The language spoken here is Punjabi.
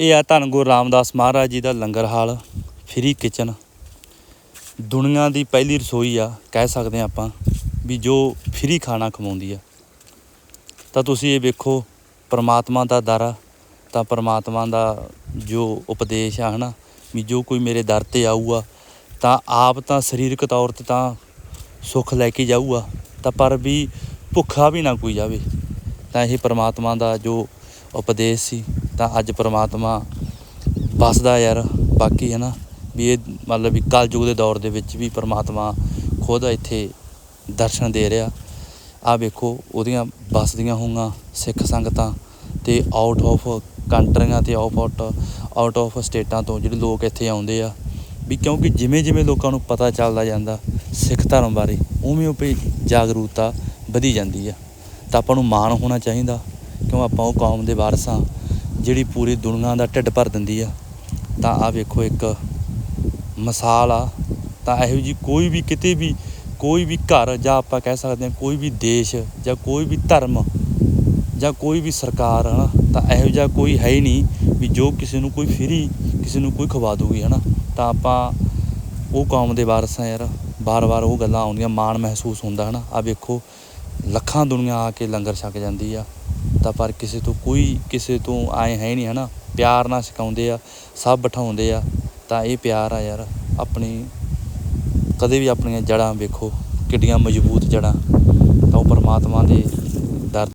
ਇਹ ਆ ਧੰਨ ਗੁਰੂ ਰਾਮਦਾਸ ਮਹਾਰਾਜ ਜੀ ਦਾ ਲੰਗਰ ਹਾਲ ਫ੍ਰੀ ਕਿਚਨ ਦੁਨੀਆ ਦੀ ਪਹਿਲੀ ਰਸੋਈ ਆ, ਕਹਿ ਸਕਦੇ ਆ ਆਪਾਂ ਵੀ ਜੋ ਫ੍ਰੀ ਖਾਣਾ ਖਵਾਉਂਦੀ ਆ। ਤਾਂ ਤੁਸੀਂ ਇਹ ਵੇਖੋ, ਪਰਮਾਤਮਾ ਦਾ ਦਰ ਆ, ਤਾਂ ਪਰਮਾਤਮਾ ਦਾ ਜੋ ਉਪਦੇਸ਼ ਆ, ਹਨਾ, ਵੀ ਜੋ ਕੋਈ ਮੇਰੇ ਦਰ ਤੇ ਆਊਗਾ, ਤਾਂ ਆਪ ਤਾਂ ਸਰੀਰਕ ਤੌਰ ਤੇ ਤਾਂ ਸੁੱਖ ਲੈ ਕੇ ਜਾਊਗਾ, ਤਾਂ ਪਰ ਵੀ ਭੁੱਖਾ ਵੀ ਨਾ ਕੋਈ ਜਾਵੇ। ਤਾਂ ਇਹ ਪਰਮਾਤਮਾ ਦਾ ਜੋ ਉਪਦੇਸ਼ ਸੀ ਤਾਂ ਅੱਜ ਪ੍ਰਮਾਤਮਾ ਵਸਦਾ ਯਾਰ। ਬਾਕੀ ਹੈ ਨਾ, ਵੀ ਇਹ ਮਤਲਬ ਵੀ ਕਲਯੁਗ ਦੇ ਦੌਰ ਦੇ ਵਿੱਚ ਵੀ ਪ੍ਰਮਾਤਮਾ ਖੁਦ ਇੱਥੇ ਦਰਸ਼ਨ ਦੇ ਰਿਹਾ। ਆ ਵੇਖੋ, ਉਹਦੀਆਂ ਵਸਦੀਆਂ ਹੋਈਆਂ ਸਿੱਖ ਸੰਗਤਾਂ ਤੇ ਆਊਟ ਆਫ ਕੰਟਰੀਆਂ ਤੇ ਆਊਟ ਆਊਟ ਆਊਟ ਆਫ ਸਟੇਟਾਂ ਤੋਂ ਜਿਹੜੇ ਲੋਕ ਇੱਥੇ ਆਉਂਦੇ ਆ, ਵੀ ਕਿਉਂਕਿ ਜਿਵੇਂ ਜਿਵੇਂ ਲੋਕਾਂ ਨੂੰ ਪਤਾ ਚੱਲਦਾ ਜਾਂਦਾ, ਸਿੱਖ ਧਰਮ ਬਾਰੇ ਉਵੇਂ ਉਵੇਂ ਜਾਗਰੂਕਤਾ ਵਧੀ ਜਾਂਦੀ ਆ। ਤਾਂ ਆਪਾਂ ਨੂੰ ਮਾਣ ਹੋਣਾ ਚਾਹੀਦਾ, ਕਿਉਂ ਆਪਾਂ ਉਹ ਕੌਮ ਦੇ ਵਾਰਸ ਹਾਂ ਜਿਹੜੀ ਪੂਰੀ ਦੁਨੀਆ ਦਾ ਢਿੱਡ ਭਰ ਦਿੰਦੀ ਆ, ਤਾਂ ਆ ਵੇਖੋ ਇੱਕ ਮਿਸਾਲ ਆ। ਤਾਂ ਇਹੋ ਜੀ ਕੋਈ ਵੀ ਕਿਤੇ ਵੀ, ਕੋਈ ਵੀ ਘਰ ਜਾਂ ਆਪਾਂ ਕਹਿ ਸਕਦੇ ਹਾਂ ਕੋਈ ਵੀ ਦੇਸ਼ ਜਾਂ ਕੋਈ ਵੀ ਧਰਮ ਜਾਂ ਕੋਈ ਵੀ ਸਰਕਾਰ, ਹਨਾ, ਤਾਂ ਇਹੋ ਜਿਹਾ ਕੋਈ ਹੈ ਹੀ ਨਹੀਂ ਵੀ ਜੋ ਕਿਸੇ ਨੂੰ ਕੋਈ ਫਰੀ ਕਿਸੇ ਨੂੰ ਕੋਈ ਖਵਾ ਦੂਗੀ ਹਨਾ। ਤਾਂ ਆਪਾਂ ਉਹ ਕੌਮ ਦੇ ਵਾਰਸ ਆ ਯਾਰ ਬਾਰ-ਬਾਰ ਉਹ ਗੱਲਾਂ ਆਉਂਦੀਆਂ, ਮਾਣ ਮਹਿਸੂਸ ਹੁੰਦਾ, ਹਨਾ। ਆ ਵੇਖੋ ਲੱਖਾਂ ਦੁਨੀਆ ਆ ਕੇ ਲੰਗਰ ਛਕ ਜਾਂਦੀ ਆ। ਤਾਂ ਪਰ ਕਿਸੇ ਤੋਂ ਕੋਈ, ਕਿਸੇ ਤੋਂ ਆਏ ਹੈ ਨਹੀਂ, ਹਨਾ? ਪਿਆਰ ਨਾਲ ਸਿਖਾਉਂਦੇ ਆ, ਸਭ ਬਿਠਾਉਂਦੇ ਆ। ਤਾਂ ਇਹ ਪਿਆਰ ਆ ਯਾਰ, ਆਪਣੀ, ਕਦੇ ਵੀ ਆਪਣੀਆਂ ਜੜ੍ਹਾਂ ਵੇਖੋ, ਕਿੱਡੀਆਂ ਮਜ਼ਬੂਤ ਜੜ੍ਹਾਂ। ਤਾਂ ਉਹ ਪਰਮਾਤਮਾ ਦੇ ਦਰ